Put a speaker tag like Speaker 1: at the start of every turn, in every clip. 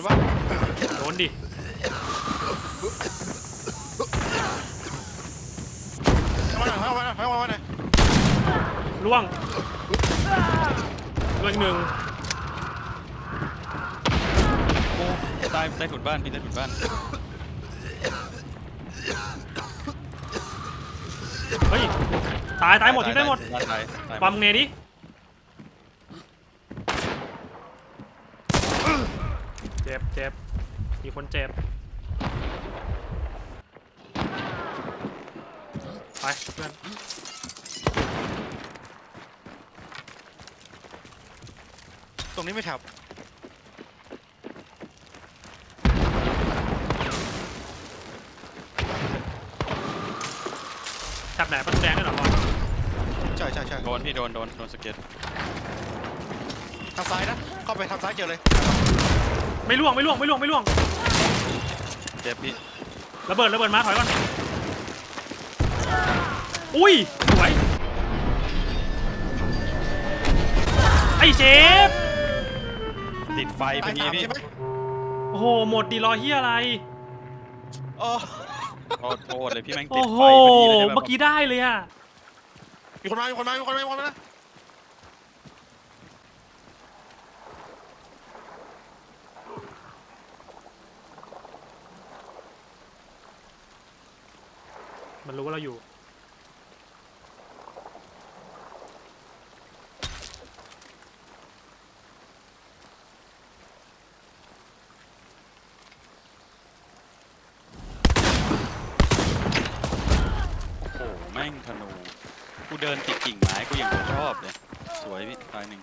Speaker 1: นปะ
Speaker 2: โดนดิ
Speaker 1: เข้ามาหน่อยเข้ามาหน่อยเข้ามาหน่อย
Speaker 2: ล่วงล่วงอีกหนึ่ง
Speaker 3: โอ้ใต้ใต้ถุนบ้านพี่ใต้ถุนบ้าน
Speaker 2: เฮ้ยตายตายหมดทิ้งได้หมด
Speaker 3: ตายตายตาย
Speaker 2: ปั๊มเนดิ จ็บเจ็บมีคนเจ็บ ไปเพื่อน
Speaker 1: ตรงนี้ไม่แถบ
Speaker 2: จับไหนประตูแดงด้วยเหรอพ่อ
Speaker 1: ใช่ใช่ใช่
Speaker 3: โดนพี่โดนโดนโดนสเก็ต
Speaker 1: ทางซ้ายนะเข้าไปทางซ้ายเจอเลย
Speaker 2: ไม่ล่วงไม่ล่วงไม่ล่วงไม่ล่วง
Speaker 3: เจ็บพี่
Speaker 2: ระเบิดระเบิดมาถอยก่อนอุ้ยสวยไอ้เชฟ
Speaker 3: ติดไฟเป็นงี้
Speaker 1: ตาย
Speaker 3: พี่
Speaker 1: ใช่ไหม
Speaker 2: โอ้โหหมดดีรอเฮียอะไร
Speaker 1: อ๋อ
Speaker 3: โทษโทษเลยพี่แม่งติ
Speaker 2: โอ้
Speaker 3: ด
Speaker 2: โห
Speaker 3: ไฟพอดีเลยแบบ
Speaker 2: เมื่อกี้ได้เลยอะ
Speaker 1: มีคนมามีคนมามีคนมามีคนมา
Speaker 2: มันรู้ว่าเราอยู่
Speaker 3: โอ้โหแม่งธนู กูเดินติดกิ่งไม้กูยังชอบเลย สวยพี่ตายหนึ่ง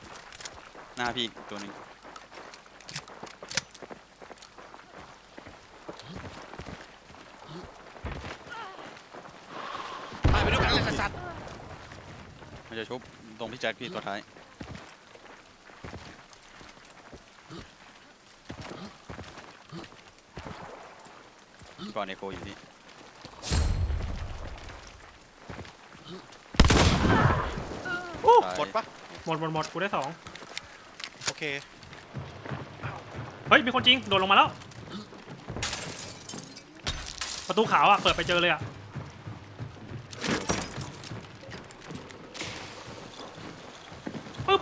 Speaker 3: หน้าพี่อีกตัวหนึ่ง
Speaker 1: ตายไปด้วยกันเลยสัตว์
Speaker 3: มัน จะชุบตรงพี่แจ็คพี่ตัวท้าย ก่อนเอโกอยู่นี่
Speaker 2: อู้
Speaker 3: ตาย
Speaker 1: หมดปะ
Speaker 2: หมดหมดหมดกูได้สอง
Speaker 1: โอเค
Speaker 2: เฮ้ย มีคนจริง โดดลงมาแล้ว ประตูขาวอะเปิดไปเจอเลยอะปึ๊บ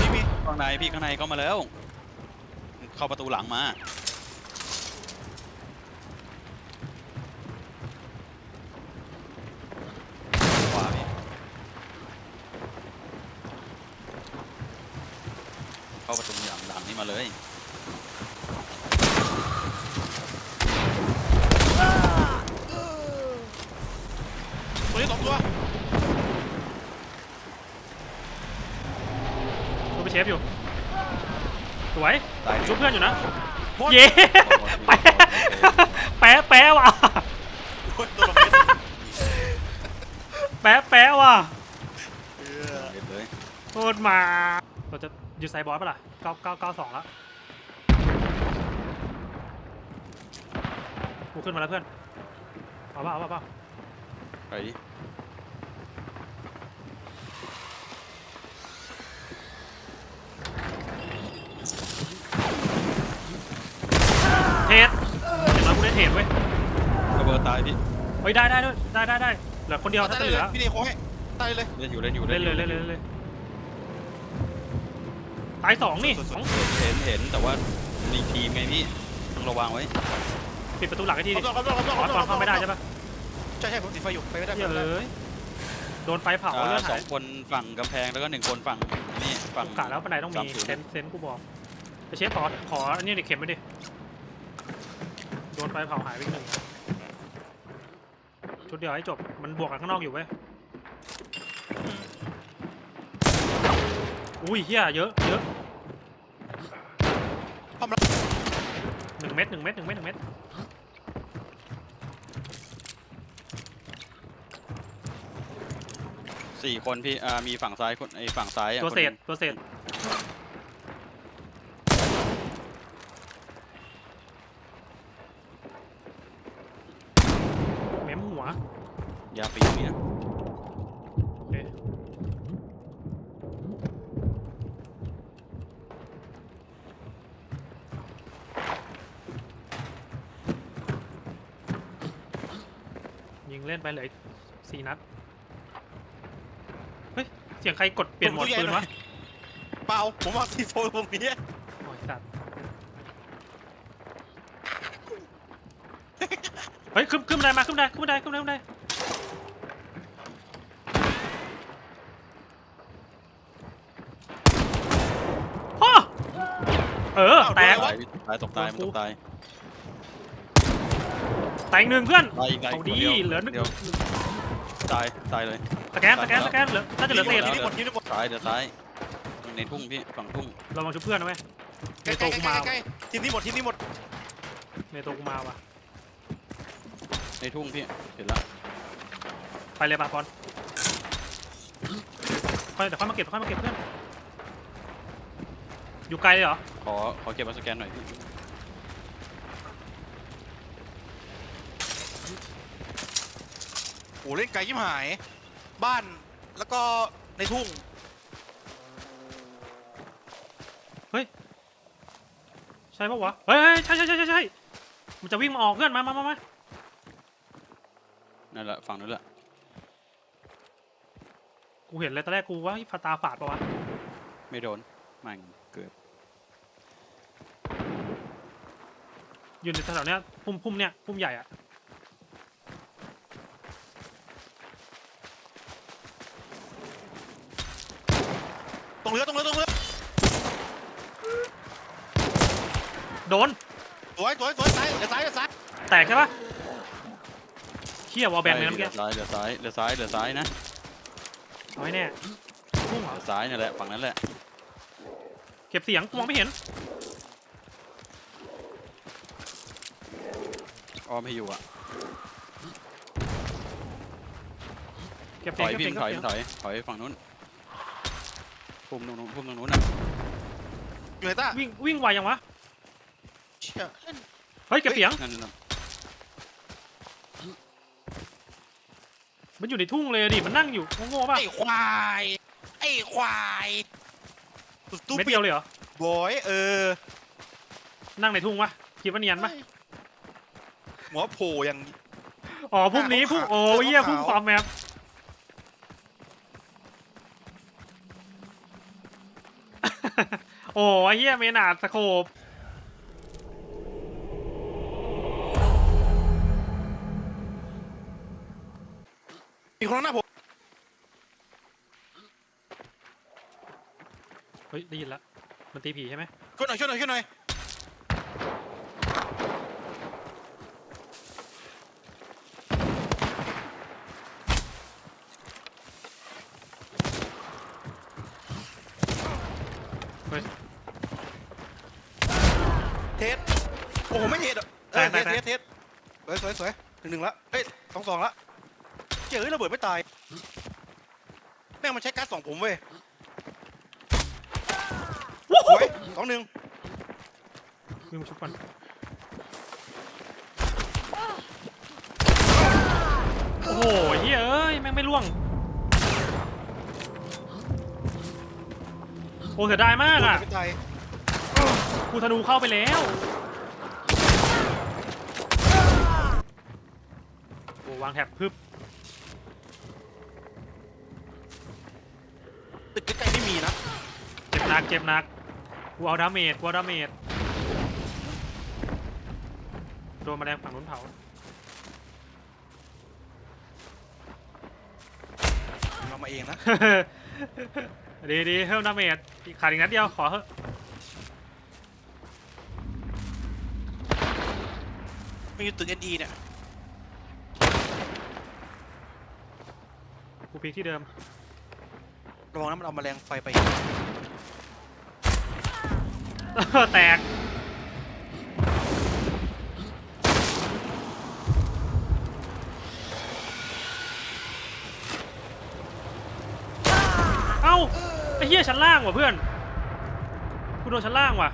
Speaker 1: นี่มี
Speaker 3: ข้างในพี่ข้างในก็มาแล้ว เข้าประตูหลังมา ขวาพี่เข้าประตูหลังหลังนี้มาเลย
Speaker 1: ตัวนี้สองตัว
Speaker 2: ดูไปเชฟอยู่ สวย
Speaker 3: ตาย
Speaker 2: ชุบเพื่ อนอยู่นะ
Speaker 1: หมด
Speaker 2: เย้แปะแปะแปะว่ะ
Speaker 1: โอ้ยตัวละเม็ด
Speaker 2: แปะแปะว่ะ
Speaker 1: เออ
Speaker 3: เรียบเลย
Speaker 2: โคตรมาเราจะยึดไซบอสปะล่ะเก้าเก้าเก้าสองแล้วกูขึ้นมาแล้วเพื่อนเอาเปล่าเอาเปล่าเอาเปล่า
Speaker 3: ไปดิ
Speaker 2: เทสอย่างน้อยกูได้เทสเว้ย
Speaker 3: ระเบิดตายพี่
Speaker 2: เฮ้ยได้ได้ด้วยได้ได้ได้เหลือคนเดียวถ้า
Speaker 1: ตาย
Speaker 2: จะ
Speaker 1: เล
Speaker 2: เหลื
Speaker 1: ย
Speaker 2: อ
Speaker 1: พี่เดโค้ให้ตายเลย
Speaker 3: เล่นอยู่เล่นอยู่
Speaker 2: เล่นเลย
Speaker 3: อ
Speaker 2: เล่นเลยเล่นเลยตายสองนี่สอง
Speaker 3: เห็นเห็นแต่ว่ามีทีมไงพี่ต้องระวังไว้
Speaker 2: ปิดประตูหลังให้ที
Speaker 1: ขอ
Speaker 2: ดิ
Speaker 1: โทษขอโทษขอโทษ
Speaker 2: ขอตอนเข้าไม่ได้ใช่ปะ
Speaker 1: ใช่ใช่ผมติดไฟอยู่ไปไม่ได้
Speaker 2: เหี้ย
Speaker 1: ไป
Speaker 2: เล
Speaker 1: ไม่ได้
Speaker 2: ยโดนไฟเผา
Speaker 3: อ่า
Speaker 2: เลือด
Speaker 3: ส
Speaker 2: หา
Speaker 3: อยงคนฝั่งกำแพงแล้วก็หนึ่งคนฝั่งนี่ฝั่ง
Speaker 2: กะแล้วบันไดต้องมี
Speaker 3: สามศูนย์
Speaker 2: เซนเซนกูบอกไปเชฟขอขออันนี้เด็กเข็มไปดิโด นไฟเผาหายไปอีกหนึ่งชุดเดียวให้จบ มันบวกกันข้างนอกอยู่เว้ย อุ้ยเฮียเยอะ เยอะ
Speaker 1: ทำแล้ว
Speaker 2: หนึ่งเม็ดหนึ่งเม็ดหนึ่งเม็ดหนึ่งเม็ด
Speaker 3: สี่คนพี่อ่ามีฝั่งซ้ายคนไอ้ฝั่งซ้ายอะ
Speaker 2: ตัว
Speaker 3: คน
Speaker 2: เศ
Speaker 3: ห
Speaker 2: ษ
Speaker 3: นึ่ง
Speaker 2: ตัวเศษเม้มหัวยา
Speaker 3: ปีนี่นะ
Speaker 2: โอเค งเล่นไปเหลยสี่นัด เฮ้ย เสียงใครกดเปลี่ยนโหมดปืนวะ
Speaker 1: เปล่าผมเอาซีโฟตรงนี้
Speaker 2: โอ้ยสัตว์เฮ้ย ขึ้นขึ้นบันไดมาขึ้นบันไดขึ้นบันไดขึ้นบันไดขึ้นบันไดพ่อเออแตก
Speaker 3: ตายพี่ตายตกตายมันตกตาย
Speaker 2: แตกหนึ่งเพื่อน
Speaker 3: ตายอีกตาย
Speaker 2: เอา
Speaker 3: อีก
Speaker 2: ดี
Speaker 3: คนยว
Speaker 2: เหลือหนึ่ง
Speaker 3: เดียวตายตายเลย
Speaker 2: สแกนสแกนสแกนเหลือน่าจะเหลือเศษ
Speaker 1: ทีนี้หมดทีนี้หมด
Speaker 3: ซ้ายเดี๋ยวซ้ายในทุ่งพี่ฝั่งทุ่ง
Speaker 2: ระวังชุบเพื่อนนะเว้ย
Speaker 1: ใก
Speaker 2: เม
Speaker 1: ล้
Speaker 2: โต
Speaker 1: ใกล้
Speaker 2: กู
Speaker 1: ใกล้
Speaker 2: มา
Speaker 1: ใกล้ทีนี้หมดทีนี้หมด
Speaker 2: เมโตกูมาว่ะ
Speaker 3: ในทุ่งพี่เห็นแล้ว
Speaker 2: ไปเลยป่ะบอลค่อยเดี๋ยวค่อยมาเก็บค่อยมาเก็บเพื่อนอยู่ไกลเลยเหรอ
Speaker 3: ขอขอเก็บมาสแกนหน่อยพี่
Speaker 1: โอ้เล่นไกลยิ่หาย บ้านแล้วก็ในทุ่ง
Speaker 2: ใช่ปะวะ เฮ้ยเฮ้ยใช่ใช่ใช่ใช่ใช่มันจะวิ่งมาออกเพื่อนมามามามา
Speaker 3: นั่นแหละฝั่งนู้นแหละ
Speaker 2: กูเห็นเลยตอนแรกกูว่าเฮ้ยฟาตาฝาดปะวะ
Speaker 3: ไม่โดนแม่งเกิด
Speaker 2: อยู่ในแถวๆเนี้ยพุ่มพุ่มเนี้ยพุ่มใหญ่อะ
Speaker 1: รงเรือตรงเรือตรงเรือ
Speaker 2: โดน
Speaker 1: สวยสวยสวยซ้ายเดี๋ยวซ้ายเดี๋ยวซ้าย
Speaker 2: แตกใช่ปะเขี้ยวอลแบงเลยนะเมื่อ
Speaker 3: เหลื
Speaker 2: กี้
Speaker 3: อซ้ายเหลือซ้ายเหลือซ้ายเหลือซ้ายนะ
Speaker 2: เอาให้แน่พุ่งเหร
Speaker 3: เห
Speaker 2: อ
Speaker 3: ลือซ้ายนั่นแหละฝั่งนั้นแหละ
Speaker 2: เก็บเสียงกูมองไม่เห็น
Speaker 3: อ้อมให้อยู่อะ
Speaker 2: เก็บ
Speaker 3: ถ
Speaker 2: เสียง
Speaker 3: อย
Speaker 2: เก็บ
Speaker 3: พี่
Speaker 2: เสียง
Speaker 3: ถอย
Speaker 2: เก็บ
Speaker 3: ถ
Speaker 2: เสียง
Speaker 3: อยถอยฝั่งนู้น พุ่มตรงนู้นพุ่มตรงนู้นน่ะ
Speaker 1: อยู่ไหนต้า
Speaker 2: วิ่งวิ่งไวยังวะ
Speaker 1: เชี่ยเล่น
Speaker 2: เฮ้ยเก็บเสียง
Speaker 3: นั่นนั่น
Speaker 2: มันอยู่ในทุ่งเลยอะดิ มันนั่งอยู่โง่ๆป่ะ
Speaker 1: ไอ้ควาย ไอ้ควายตุ๊
Speaker 2: เม็ดเดียวเลยเหรอ
Speaker 1: บอยเออ
Speaker 2: นั่งในทุ่งวะคิดว่าเนียนปะ
Speaker 1: หัวโผล่อย่าง
Speaker 2: อ๋อพรุ่งนี้พรุ่งโอ้ยเหี้ยพรุ่งฟาร์มแมป โอ้ยเหี้ยเมนาดสโคป
Speaker 1: มีคนข้างหน้าผม
Speaker 2: เฮ้ยได้ยินละมันตีผีใช่ไหม
Speaker 1: ช่วยหน่อยช่วยหน่อยช่วยหน่อย
Speaker 2: เฮ้ย
Speaker 1: เทส โอ้โหไม่เทสอะเออเทสเทสเทสสวยสวยสวยหนึ่งหนึ่งละเอ้ยสองสองละเจ๋ยระเบิดไม่ตายแม่งมันใช้ก๊าซสองผมเว้ยสวยสองหนึ่ง
Speaker 2: วิ่งมาชุบก่อนโอ้โหเฮ้ยเอ้ยแม่งไม่ล่วง โอ้เสียดายมากอะ
Speaker 1: ไม่ตาย
Speaker 2: กูธนูเข้าไปแล้ว วางแท็บพึบ
Speaker 1: ตึกใกล้ๆไม่มีนะ
Speaker 2: เจ็บหนักเจ็บหนักกูเอาดาเมจกูเอาดาเมจโดนแมาแดงฝั่งนู้นเผา
Speaker 1: เรามาเองนะ
Speaker 2: ดีดีเพิ่มดาเมจอีกขาดอีกนัดเดียวขอเถอะ
Speaker 1: ไม่อยู่ตึกเอ็นอีเนี่ย
Speaker 2: กูพีคที่เดิม
Speaker 1: ระวังนะมันเอาแมลงไฟไป
Speaker 2: แตก เอ้าไอ้เหี้ยชั้นล่างว่ะเพื่อนกูโดนชั้นล่างว่ะ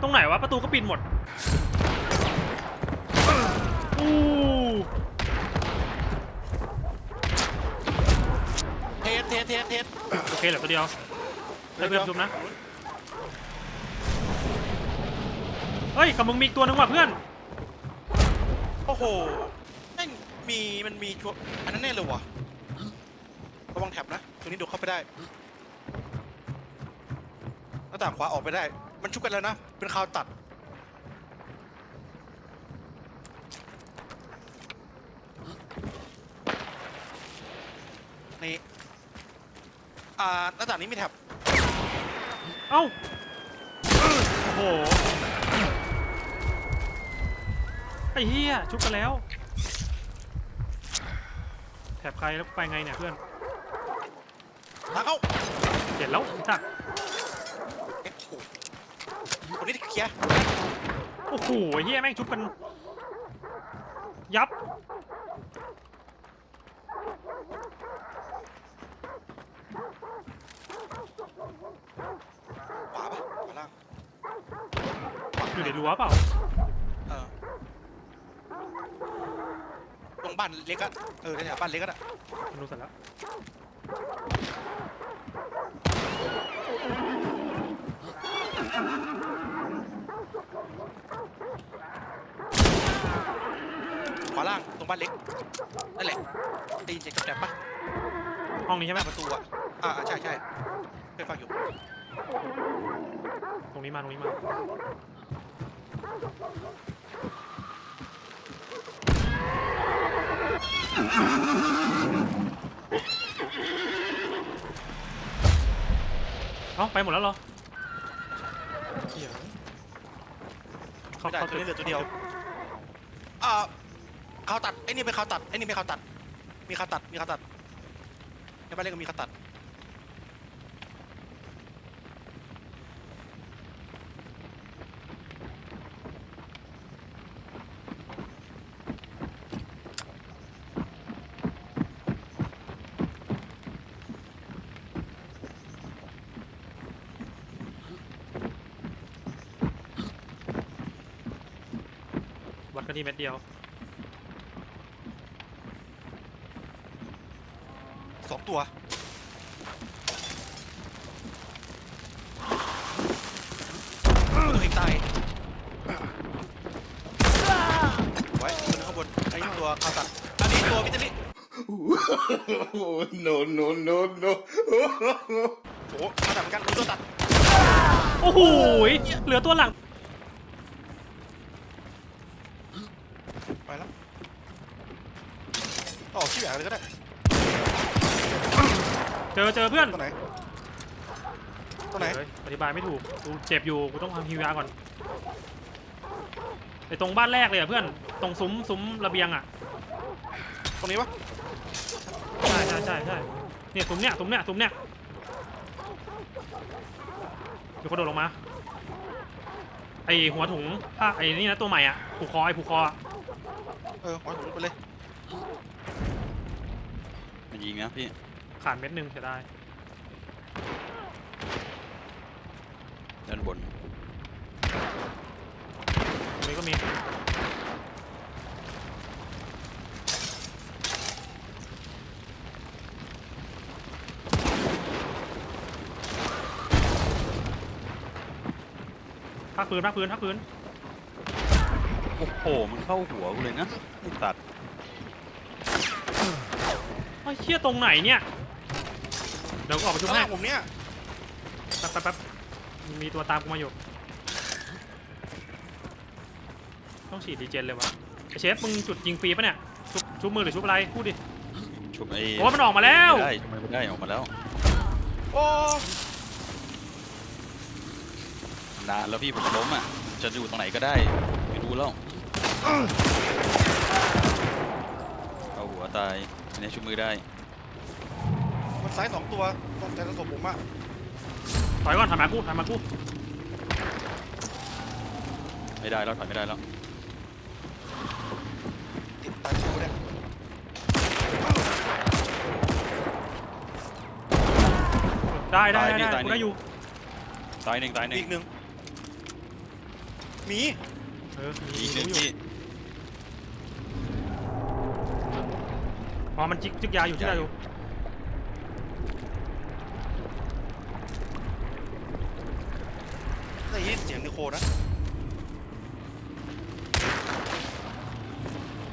Speaker 2: ตรงไหนวะ ประตูก็ปิดหมดอู้
Speaker 1: เทสเทสเทส
Speaker 2: โอเคเหลือตัวเดียวได้เพื่อนชุบนะ เฮ้ยกับมึงมีอีกตัวนึงว่ะเพื่อน
Speaker 1: โอ้โหแม่งมีมันมีชัวอันนั้นแน่เลยวะระวังแท็บนะตรงนี้โดดเข้าไปได้หน้าต่างขวาออกไปได้ มันชุบกันแล้วนะ เป็นคราวตัด อ่าหน้าต่างนี้มีแท็บ
Speaker 2: เอ้าโอ้โหไอ้เหี้ยชุบกันแล้ว แถบใครแล้วไปไงเนี่ยเพื่อน
Speaker 1: ทางเข้า
Speaker 2: เห็นแล้วจ้ะ
Speaker 1: เอ๊ะโอ้โหคนนี้เคลียร์
Speaker 2: โอ้โหไอ้เหี้ยแม่งชุบกัน ยับ
Speaker 1: ขวาปะขวาล่าง
Speaker 2: อยู่ในรั้วเปล่า
Speaker 1: เออตรงบ้านเล็กอะเออแถวบ้านเล็กอะ
Speaker 2: มันดูเสร็จแล้ว
Speaker 1: ขวาล่างตรงบ้านเล็กนั่นแหละได้ยินเสียงแกรบๆปะ
Speaker 2: ห้องนี้ใช่
Speaker 1: ห
Speaker 2: ไหม
Speaker 1: น้าประตูอะอ่าใช่ใช่เคยฟังอยู่
Speaker 2: ตรงนี้มาตรงนี้มา เอ้าไปหมดแล้วเหรอเหี้ยเขา
Speaker 1: ไม่ได้
Speaker 2: เขา
Speaker 1: ตัวนี้เหลือตัวเดียวอ่าข่าวตัดไอ้นี่เป็นข่าวตัดไอ้นี่เป็นข่าวตัด มีข่าวตัดมีข่าวตัดในบ้านเล็กก็มีข่าวตัด
Speaker 2: วัดกันที่เม็ดเดียว
Speaker 1: สองตัว ตัวเองตายไว้ตัวนึงข้างบนไอ้ตัวข่าวตัดอันนี้ตัวพิจาริ
Speaker 4: Oh, no, no, no, no.
Speaker 1: โอ้โหข่าวตัดเหมือนกันดูตัวตัด
Speaker 2: โอ้โหยเหลือตัวหลัง
Speaker 1: ไปแล้วต่อชื่ออย่างเลยก็ได้
Speaker 2: เจ อเจอเพื่อน
Speaker 1: ตัวไหนตัวไหน
Speaker 2: เฮ้ยอธิบายไม่ถูกกูเจ็บอยู่กูต้องทำฮิวยาก่อนไอตรงบ้านแรกเลยอะเพื่อนตรงซุ้มซุ้มระเบียงอะ
Speaker 1: ตรงนี้ปะ
Speaker 2: ใช่ใช่ใช่ใช่เนี่ยซุ้มเนี้ยซุ้มเนี้ยซุ้มเนี้ยเดี๋ยวเขาโดดลงมาไอหัวถุงผ้าไอนี่นะตัวใหม่อะผูกคอไอผูกคออะ
Speaker 1: เออหอยผมไปเลย
Speaker 3: มันยิงนะพี่
Speaker 2: ขาดเม็ดหนึ่งจะได้
Speaker 3: ด้านบน
Speaker 2: ตรงนี้ก็มีพักปืนพักปืนพักปืน
Speaker 3: โอ้โห มันเข้าหัวกูเลยนะไอ้ตัด
Speaker 2: ไอ้เชี่ยตรงไหนเนี่ย เดี๋ยวกูออกไปชุบ
Speaker 1: ข้าง
Speaker 2: ให้
Speaker 1: ล่างผมเนี่ย
Speaker 2: แป๊บแป๊บแป๊บมีตัวตามกูมาอยู่ ต้องฉีดดีเจนเลยวะไอเชฟมึงจุดยิงฟรีปะเนี่ยชุบชุบมือหรือชุบอะไรพูดดิ
Speaker 3: ชุบไอ้
Speaker 2: โอ้มันออกมาแล้ว
Speaker 3: ไม่ได้ทำไมไม่ได้ออกมาแล้ว
Speaker 1: โอ้
Speaker 3: นานแล้วพี่ผมล้มอะจะอยู่ตรงไหนก็ได้ไม่รู้แล้วเอาหัวตายอันนี้ชุบมือได้
Speaker 1: มันซ้ายสองตัวตรงแต่ละศพผมอะ
Speaker 2: ถอยก่อนถอยมากูถอยมากู
Speaker 3: ไม่ได้แล้วถอยไม่ได้แล้ว
Speaker 1: ติดตายกูเนี่ย
Speaker 2: ได้ได้
Speaker 3: ตาย
Speaker 2: ได้
Speaker 3: พี่
Speaker 2: ได้
Speaker 3: ตาย
Speaker 2: กู
Speaker 3: นี่
Speaker 2: ได้อยู่
Speaker 3: ตายหนึ่งตายหนึ่ง
Speaker 1: อีกหนึ่งมี
Speaker 2: เออมี
Speaker 3: อีกหนึ่ง
Speaker 2: รู้อยู่
Speaker 3: พี่
Speaker 2: อ๋อมันจิกจิกยาอยู่จิกยาอยู่
Speaker 1: ได้ ยินเสียงนิโคนะ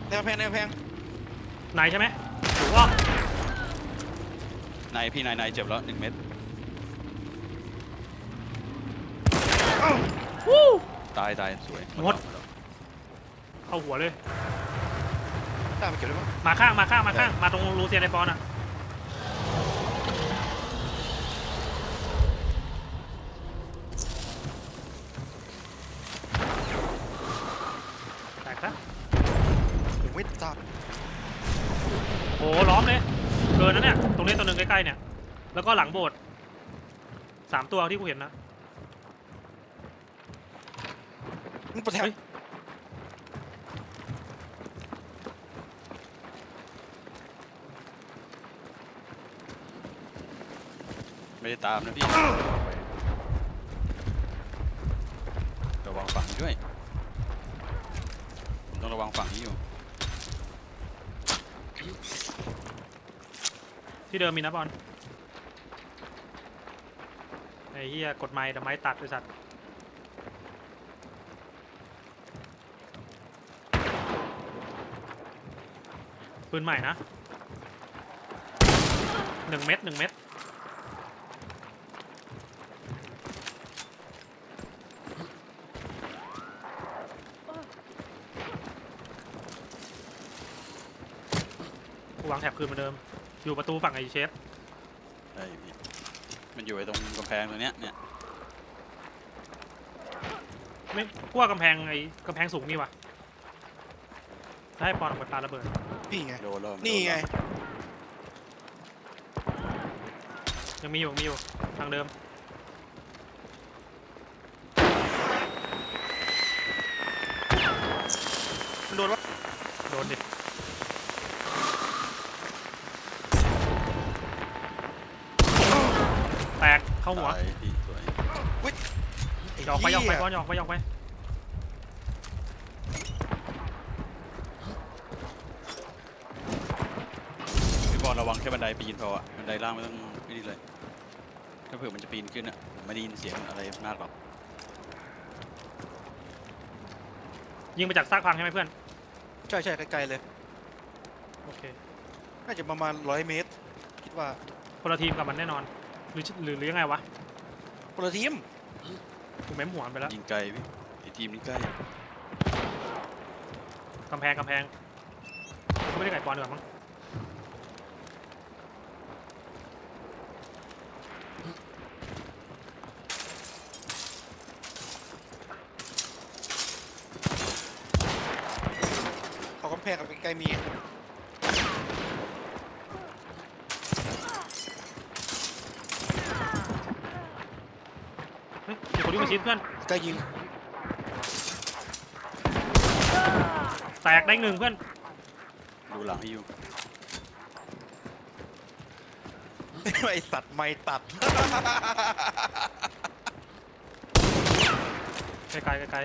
Speaker 1: แนวแพงแนวแพง
Speaker 2: ไหนใช่ไหมถูกว่า
Speaker 3: นายพี่นายนายเจ็บแล้วหนึ่งเม็ด
Speaker 2: วู้
Speaker 3: ตายตายสวย
Speaker 2: หมดเข้าหัวเลย
Speaker 1: ตามไปเก็บได้ปะ
Speaker 2: มาข้างมาข้างมาข้างมาตรงรูเซียนไอปอนอะแตกซะ
Speaker 1: ผมไม่ทราบ
Speaker 2: โอ้ล้อมเลย เกินนะเนี่ย ตรงนี้ตัวหนึ่งใกล้ๆเนี่ย แล้วก็หลังโบสถ์สาม ตัวที่กูเห็นนะ
Speaker 1: มันประแทก
Speaker 2: เฮ้ย
Speaker 3: ไม่ได้ตามนะพี่ระวังฝั่งนี้ด้วยผมต้องระวังฝั่งนี้อยู่
Speaker 2: ที่เดิมมีนะบอลไอ้ เหี้ยกดไม้แต่ไม้ตัดไอ้สัตว์ปืนใหม่นะหนึ่งเม็ดหนึ่งเม็ดวางแถบคืนเหมือนเดิม อยู่ประตูฝั่งไอ้เชฟ
Speaker 3: ได้พี่ มันอยู่ไอ้ตรงกำแพงตรงเนี้ยเนี่ย
Speaker 2: ไม่กลัวกำแพงไอ้กำแพงสูงนี่วะถ้าให้ปอนออกไปปาระเบิด
Speaker 1: นี่ไง
Speaker 3: โดนแล้ว
Speaker 1: นี่ไง
Speaker 2: ยังมีอยู่มีอยู่ทางเดิม
Speaker 1: มันโดนวะ
Speaker 2: โดนดิแตก เข้าหัว
Speaker 3: ตายพี่สวย
Speaker 2: หยอกไปหยอกไป
Speaker 1: เหี้
Speaker 2: ปอนหยอกไปหยอกไป
Speaker 3: พี่บอลระวังแค่บันไดปีนพออะบันไดล่างไม่ต้องไม่ดีเลย ถ้าเผื่อมันจะปีนขึ้นอะผมไม่ได้ยินเสียงอะไรมากหรอก
Speaker 2: ยิงไปจากซากพังใช่ไหมเพื่อน
Speaker 1: ใช่ใช่ไกลๆเลย
Speaker 2: โอเค
Speaker 1: น่าจะประมาณร้อยเมตร คิดว่า
Speaker 2: คนละทีมกับมันแน่นอน หรือหรือหรือยังไงวะ
Speaker 1: คนละทีม
Speaker 2: กูเม้มหัวมันไปแล้ว
Speaker 3: ยิงไกลพี่ไอทีมนี้ใกล้
Speaker 2: กำแพงกำแพงกูไม่ได้ไก่ปอนดีกว่ามั้ง
Speaker 1: ขอกำแพงกับไกลๆมี
Speaker 2: เฮ้ยมีคนที่มาชิดเพื่อน
Speaker 1: ไกลยิง
Speaker 2: แตกได้หนึ่งเพื่อน
Speaker 3: ดูหลังให้อยู่
Speaker 1: ไอสัตว์ไม่ตัด
Speaker 2: ไกลไกลไกลไกล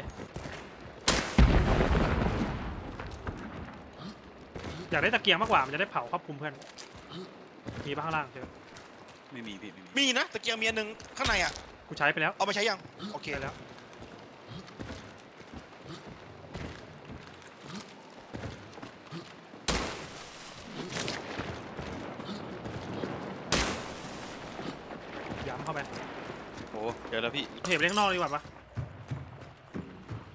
Speaker 2: อยากได้ตะเกียงมากกว่ามันจะได้เผาครอบคลุมเพื่อนมีป่ะข้างล่างเจอ
Speaker 3: ไม่มีพี่ไม่มี
Speaker 1: มีนะตะเกียงเมียหนึ่งข้างในอะ
Speaker 2: กูใช้ไปแล้ว
Speaker 1: เอามาใช้ยัง โอเค
Speaker 2: ใช้แล้ว ย้ำเข้าไป
Speaker 3: โอ้เจอแล้วพี่
Speaker 2: เทปเล่นข้างนอกดีกว่าปะ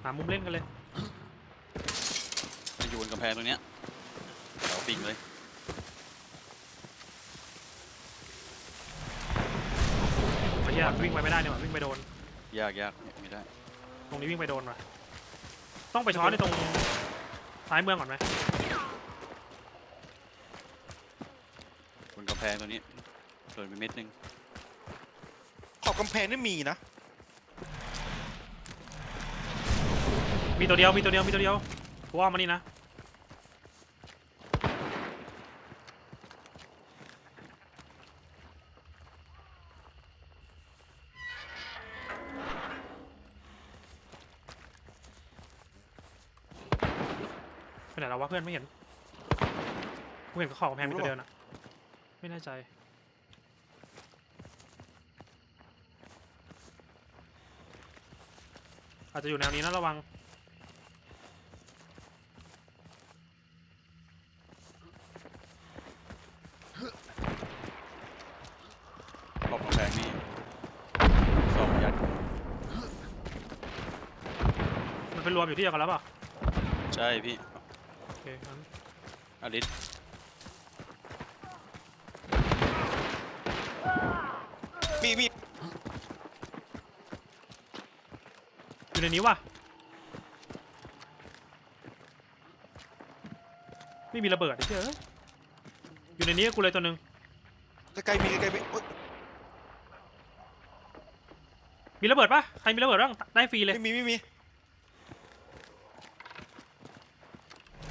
Speaker 2: หามุมเล่นกันเลย
Speaker 3: มันอยู่บนกำแพงตรงเนี้ยเสาปิงเลย
Speaker 2: ไม่ใช่วิ่งไปไม่ได้เนี่ยว่ะวิ่งไปโดน
Speaker 3: ยากยากไม่ได้
Speaker 2: ตรงนี้วิ่งไปโดนว่ะต้องไปช้อนในตรงซ้ายเมืองก่อนไหม
Speaker 3: บนกำแพงตรงนี้โดนไปเม็ดนึง
Speaker 1: ขอบกำแพงนี่มีนะ
Speaker 2: มีตัวเดียวมีตัวเดียวมีตัวเดียวกูว่ามานี่นะ แล้ววะเพื่อนไม่เห็นกูเห็นกระขอบกแพงมีตัวเดียวนะไม่แน่ใจอาจจะอยู่แนวนี้นะระวัง
Speaker 3: ขอบกำแพงนี่สองยัด
Speaker 2: มันเป็นรวมอยู่ที่เดียวกันแล้วป่ะ
Speaker 3: ใช่พี่
Speaker 2: โอเคงั้น
Speaker 3: อลิส
Speaker 1: มีมี
Speaker 2: อยู่ในนี้ว่ะไม่มีระเบิดไอ้เจ้ยเอ้ยอยู่ในนี้กับกูเลยตัวหนึ่ง
Speaker 1: ใกล้ๆมีใกล้ๆมีโอ๊ย
Speaker 2: มีระเบิดปะใครมีระเบิดบ้างได้ฟรีเลย
Speaker 1: ไม่มีไม่มี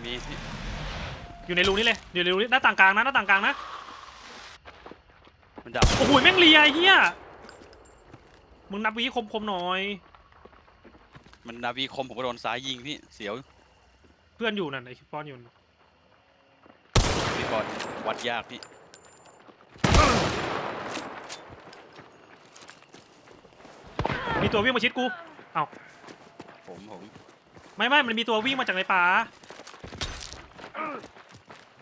Speaker 3: มีพี่
Speaker 2: อยู่ในรูนี้เลยอยู่ในรูนี้หน้าต่างกลางนะหน้าต่างกลางนะ
Speaker 3: มันดับ
Speaker 2: โอ้โหแม่งเลียไอ้เฮียมึงนับวิคมคมๆหน่อย
Speaker 3: มันนาวีคมผมก็โดนซ้ายยิงพี่เสียว
Speaker 2: เพื่อนอยู่นั่นไอ้ปอนอยู่นั่น
Speaker 3: พี่บอลวัดยากพี่
Speaker 2: มีตัววิ่งมาชิดกู
Speaker 3: ผมผม
Speaker 2: ไม่ไม่มันมีตัววิ่งมาจากในป่า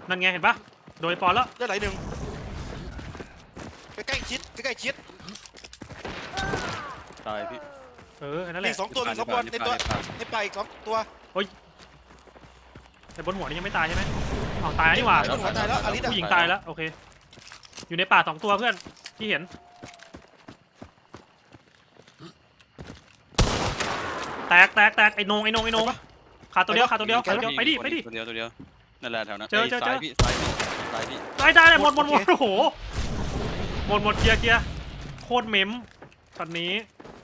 Speaker 2: นั่นไงเห็นปะโดยปอนแล้ว
Speaker 1: ได้ไหลหนึ่งใกล้ๆชิดใกล้ๆชิด
Speaker 3: ตายพี่
Speaker 2: เอออันนั่นแห
Speaker 1: มี
Speaker 2: ละ
Speaker 1: สองตัวมีสองตัวในตัวในป่าอีกสองตัว
Speaker 2: แต่บนหัวนี่ยังไม่ตายใช่ไหมอ๋อตายแล้วนี่หว่า
Speaker 1: บนหัวตายแล้วอลิส
Speaker 2: ผู้หญิงตายแล้วโอเค อยู่ในป่าสองตัวเพื่อนที่เห็น แตกแตกแตกไอ้โหนงไอ้โหนงไอ้โหนงขาดตัวเดียวขาดตัวเดียวขาดตัวเดียวไปดิไปดิ
Speaker 3: ตัวเดียวตัวเดียว นั่นแหละแถวนั้น
Speaker 2: เจอ
Speaker 3: อ้ย
Speaker 2: เจอ
Speaker 3: ซ้าย
Speaker 2: เจอ
Speaker 3: พี่ซ้ายพี่ซ้ายพี่
Speaker 2: ตายตายหมดหมดหมดโอ้โหหมดหมดเกียร์เกียร์โคตรเมมตอนนี้